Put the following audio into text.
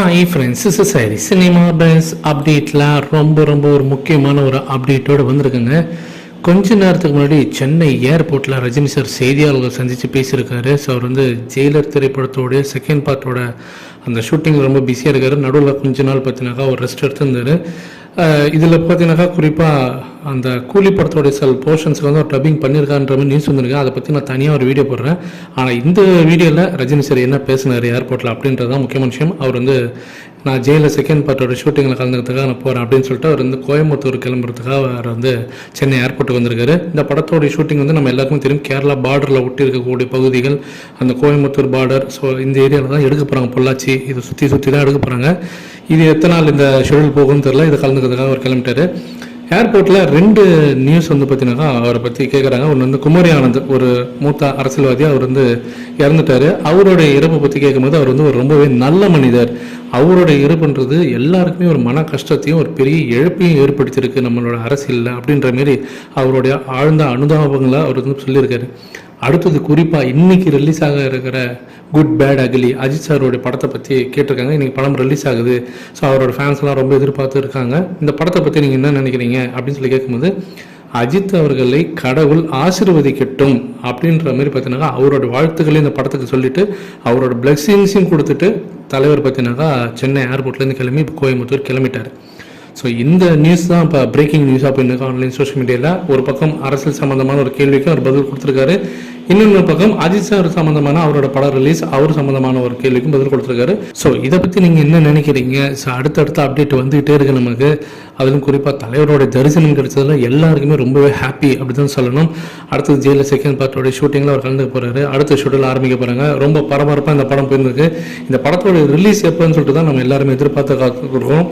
Hi friends is சரி cinema base அப்டேட்டில் ரொம்ப ரொம்ப ஒரு முக்கியமான ஒரு அப்டேட்டோடு வந்திருக்குங்க. கொஞ்ச நேரத்துக்கு முன்னாடி சென்னை ஏர்போர்ட்டில் ரஜினி சார் செய்தியாளர்கள் சந்தித்து பேசியிருக்காரு. ஸோ அவர் வந்து ஜெயிலர் திரைப்படத்தோடைய செகண்ட் பார்ட்டோட அந்த ஷூட்டிங் ரொம்ப பிஸியாக இருக்காரு. நடுவில் கொஞ்ச நாள் பார்த்தீங்கன்னாக்கா அவர் ரெஸ்ட் எடுத்திருந்தாரு. இதில் பார்த்தீங்கன்னாக்கா குறிப்பாக அந்த கூலி படத்தோடைய சில போர்ஷன்ஸுக்கு வந்து ஒரு டப்பிங் பண்ணியிருக்கான்ற மாதிரி நியூஸ் வந்திருக்கேன் அதை பற்றி நான் தனியாக ஒரு வீடியோ போடுறேன். ஆனால் இந்த வீடியோவில் ரஜினி சார் என்ன பேசினார் ஏர்போர்ட்டில் அப்படின்றது தான் முக்கியமான விஷயம். அவர் வந்து நான் ஜெயிலில் செகண்ட் பார்ட்டோட ஷூட்டிங்கில் கலந்துக்கிறதுக்காக நான் போகிறேன் அப்படின்னு சொல்லிட்டு அவர் வந்து கோயம்புத்தூர் கிளம்புறதுக்காக அவர் வந்து சென்னை ஏர்போர்ட்டுக்கு வந்திருக்காரு. இந்த படத்தோடைய ஷூட்டிங் வந்து நம்ம எல்லாருக்கும் தெரியும். கேரளா பார்டரில் ஒட்டி இருக்கக்கூடிய பகுதிகள் அந்த கோயம்புத்தூர் பார்டர் ஸோ இந்த ஏரியாவில் தான் எடுக்க போகிறாங்க பொள்ளாச்சி. இதை சுற்றி சுற்றி தான் எடுக்க போகிறாங்க இது எத்தனை நாள் இந்த ஷெடியூல் போகும்னு தெரில இதை கலந்துக்கிறதுக்காக அவர் கிளம்பிட்டாரு. ஏர்போர்ட்டில் ரெண்டு நியூஸ் வந்து பார்த்தீங்கன்னா அவரை பற்றி கேட்குறாங்க ஒன்று வந்து குமரி ஆனந்த் ஒரு மூத்த அரசியல்வாதி அவர் வந்து இறந்துட்டாரு. அவருடைய இறப்பை பற்றி கேட்கும்போது அவர் வந்து ஒரு ரொம்பவே நல்ல மனிதர். அவருடைய இறப்புன்றது எல்லாருக்குமே ஒரு மன கஷ்டத்தையும் ஒரு பெரிய இழப்பையும் ஏற்படுத்தியிருக்கு நம்மளோட அரசியலில் அப்படின்ற மாரி அவருடைய ஆழ்ந்த அனுதாபங்களை அவர் வந்து சொல்லியிருக்காரு. அடுத்தது குறிப்பாக இன்னைக்கு ரிலீஸ் ஆக இருக்கிற குட் பேட் அகிலி அஜித் சாரோடைய படத்தை பற்றி கேட்டிருக்காங்க. இன்றைக்கி படம் ரிலீஸ் ஆகுது. ஸோ அவரோட ஃபேன்ஸ்லாம் ரொம்ப எதிர்பார்த்து இருக்காங்க. இந்த படத்தை பற்றி நீங்கள் என்ன நினைக்கிறீங்க? அப்படின்னு சொல்லி கேட்கும்போது அஜித் அவர்களை கடவுள் ஆசிர்வதிக்கட்டும் அப்படின்ற மாதிரி பார்த்தீங்கன்னா அவரோட வாழ்த்துக்களை இந்த படத்துக்கு சொல்லிட்டு அவரோட பிளெஸிங்ஸையும் கொடுத்துட்டு தலைவர் பார்த்தீங்கன்னாக்கா சென்னை ஏர்போர்ட்லேருந்து கிளம்பி கோயம்புத்தூர் கிளம்பிட்டார். ஸோ இந்த நியூஸ் தான் இப்போ பிரேக்கிங் நியூஸாக போயிருக்கு ஆன்லைன் சோஷியல் மீடியாவில் ஒரு பக்கம் அரசியல் சம்மந்தமான ஒரு கேள்விக்கு அவர் பதில் கொடுத்துருக்காரு. இன்னொரு பக்கம் அஜித் சார் சம்மந்தமான அவரோட படம் ரிலீஸ் அவர் சம்மந்தமான ஒரு கேள்விக்கும் பதில் கொடுத்துருக்காரு. ஸோ இதை பற்றி நீங்கள் என்ன நினைக்கிறீங்க? ஸோ அடுத்தடுத்த அப்டேட் வந்துகிட்டே இருக்கு நமக்கு. அதிலும் குறிப்பாக தலைவரோட தரிசனம் கிடைச்சதுல எல்லாருக்குமே ரொம்பவே ஹாப்பி அப்படி தான் சொல்லணும். அடுத்தது ஜெயிலில் செகண்ட் பார்ட்டோட ஷூட்டிங்கில் அவர் கலந்துக்க போகிறாரு அடுத்த ஷூட்டில் ஆரம்பிக்க போகிறாங்க ரொம்ப பரபரப்பாக இந்த படம் போயிருந்திருக்கு. இந்த படத்தோட ரிலீஸ் எப்போன்னு சொல்லிட்டு தான் நம்ம எல்லாருமே எதிர்பார்த்து காத்துக்கிறோம்